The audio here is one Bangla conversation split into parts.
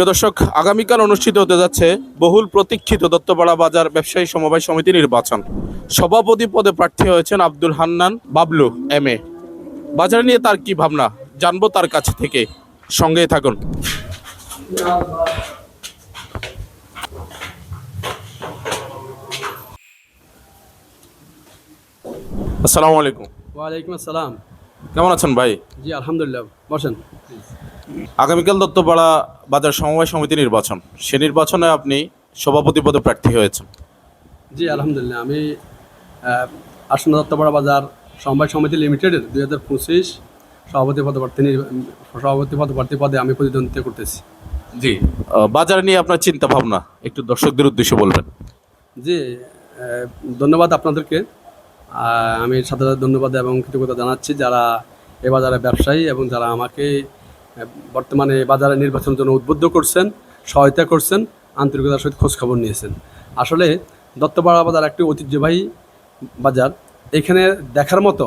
প্রিয় দর্শক আগামীকাল অনুষ্ঠিত হতে যাচ্ছে বহুল প্রতীক্ষিত দত্তপাড়া বাজার ব্যবসায়ী সমবায় সমিতি নির্বাচন। সভাপতি পদে প্রার্থী হয়েছেন আব্দুল হান্নান বাবলু এম এ। বাজার নিয়ে তার কি ভাবনা? জানব তার কাছ থেকে। সঙ্গেই থাকুন। আসসালামু আলাইকুম। ওয়ালাইকুম আসসালাম। কেমন আছেন ভাই? জি আলহামদুলিল্লাহ। বসেন। আগামীকাল দত্তপাড়া বাজার সমবায় সমিতি নির্বাচন। সে নির্বাচনে আপনি সভাপতি পদে প্রার্থী হয়েছেন। জি আলহামদুলিল্লাহ। আমি আসন্ন দত্তপাড়া বাজার সমবায় সমিতি লিমিটেডের দুই হাজার পঁচিশ সভাপতি পদপ্রার্থী সভাপতি পদপ্রার্থী পদে আমি প্রতিদ্বন্দ্বিতা করতেছি। জি বাজার নিয়ে আপনার চিন্তা ভাবনা একটু দর্শকদের উদ্দেশ্যে বলবেন। জি ধন্যবাদ আপনাদেরকে। আমি সাথে সাথে ধন্যবাদ এবং কৃতজ্ঞতা জানাচ্ছি যারা এ বাজারে ব্যবসায়ী এবং যারা আমাকে বর্তমানে বাজারে নির্বাচনের জন্য উদ্বুদ্ধ করছেন সহায়তা করছেন আন্তরিকতার সহিত খোঁজখবর নিয়েছেন। আসলে দত্তপাড়া বাজার একটি ঐতিহ্যবাহী বাজার। এখানে দেখার মতো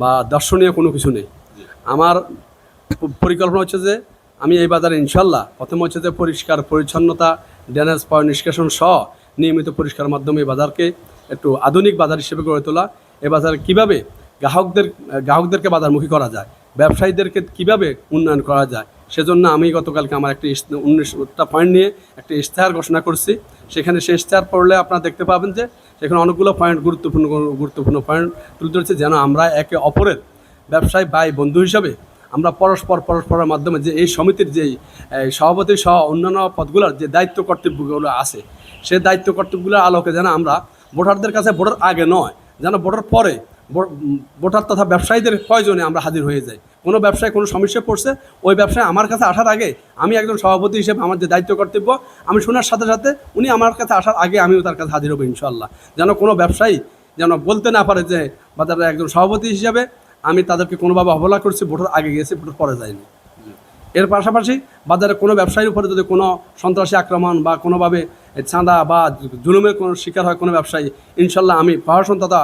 বা দর্শনীয় কোনো কিছু নেই। আমার পরিকল্পনা হচ্ছে যে আমি এই বাজারে ইনশাল্লাহ প্রথম হচ্ছে যে পরিষ্কার পরিচ্ছন্নতা ড্যানেজ পয় নিষ্কাশন সহ নিয়মিত পরিষ্কার মাধ্যমে এই বাজারকে একটু আধুনিক বাজার হিসেবে গড়ে তোলা। এ বাজারে কীভাবে গ্রাহকদের গ্রাহকদেরকে বাজারমুখী করা যায় ব্যবসায়ীদেরকে কীভাবে উন্নয়ন করা যায়? সেজন্য আমি গতকালকে আমার একটি উনিশটা পয়েন্ট নিয়ে একটি ইশতেহার ঘোষণা করছি। সেখানে সেই ইশতেহার পড়লে আপনারা দেখতে পাবেন যে, সেখানে অনেকগুলো পয়েন্ট গুরুত্বপূর্ণ গুরুত্বপূর্ণ পয়েন্ট তুলে ধরেছে যেন আমরা একে অপরের ব্যবসায়ী ভাই বন্ধু হিসাবে আমরা পরস্পর, পরস্পরের মাধ্যমে যে এই সমিতির যেই সভাপতি সহ অন্যান্য পদগুলোর যে দায়িত্ব কর্তব্যগুলো আছে, সে দায়িত্ব কর্তব্যগুলোর আলোকে যেন আমরা ভোটারদের কাছে ভোটার আগে নয়, যেন ভোটার পরে ভোটার তথা ব্যবসায়ীদের প্রয়োজনে আমরা হাজির হয়ে যাই? কোনো ব্যবসায় কোনো সমস্যা পড়ছে? ওই ব্যবসায় আমার কাছে আসার আগে আমি একজন সভাপতি হিসেবে আমার যে দায়িত্ব কর্তব্য, আমি শোনার সাথে সাথে উনি আমার কাছে আসার আগে আমিও তার কাছে হাজির হব ইনশাল্লাহ যেন কোনো ব্যবসায়ী যেন বলতে না পারে যে, বা তারা একজন সভাপতি হিসেবে আমি তাদেরকে কোনোভাবে অবহেলা করছি, ভোটার আগে গিয়েছি, ভোটার পরে যায়নি। এর পাশাপাশি বাজারে কোনো ব্যবসায়ীর উপরে যদি কোনো সন্ত্রাসী আক্রমণ বা কোনোভাবে চাঁদা বা জুলুমের কোনো শিকার হয় কোনো ব্যবসায়ী, ইনশাল্লাহ আমি প্রশাসন তথা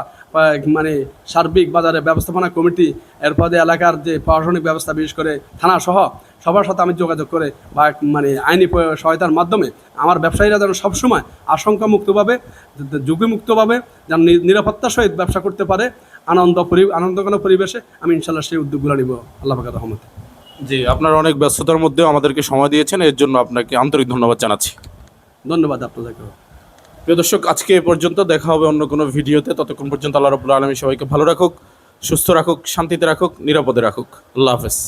মানে সার্বিক বাজারে ব্যবস্থাপনা কমিটি এরপরে এলাকার যে প্রশাসনিক ব্যবস্থা বিশেষ করে থানা সহ সবার সাথে আমি যোগাযোগ করে বা মানে আইনি সহায়তার মাধ্যমে আমার ব্যবসায়ীরা যেন সবসময় আশঙ্কামুক্তভাবে, ঝুঁকিমুক্তভাবে যেন নিরাপত্তার সহিত ব্যবসা করতে পারে, আনন্দ পরি আনন্দঘন পরিবেশে আমি ইনশাল্লাহ সেই উদ্যোগগুলো নিব। আল্লাহ রহমতে। জি আপনার অনেক ব্যস্ততার মধ্যে আমাদেরকে সময় দিয়েছেন এর জন্য আপনাকে আন্তরিক ধন্যবাদ জানাচ্ছি। ধন্যবাদ আপনাদেরকে। প্রিয় দর্শক আজকে এ পর্যন্ত দেখা হবে অন্য কোনো ভিডিওতে। ততক্ষণ পর্যন্ত আল্লাহ রবুল্লা আলমী সবাইকে ভালো রাখুক সুস্থ রাখুক শান্তিতে রাখুক নিরাপদে রাখুক। আল্লাহ হাফেজ।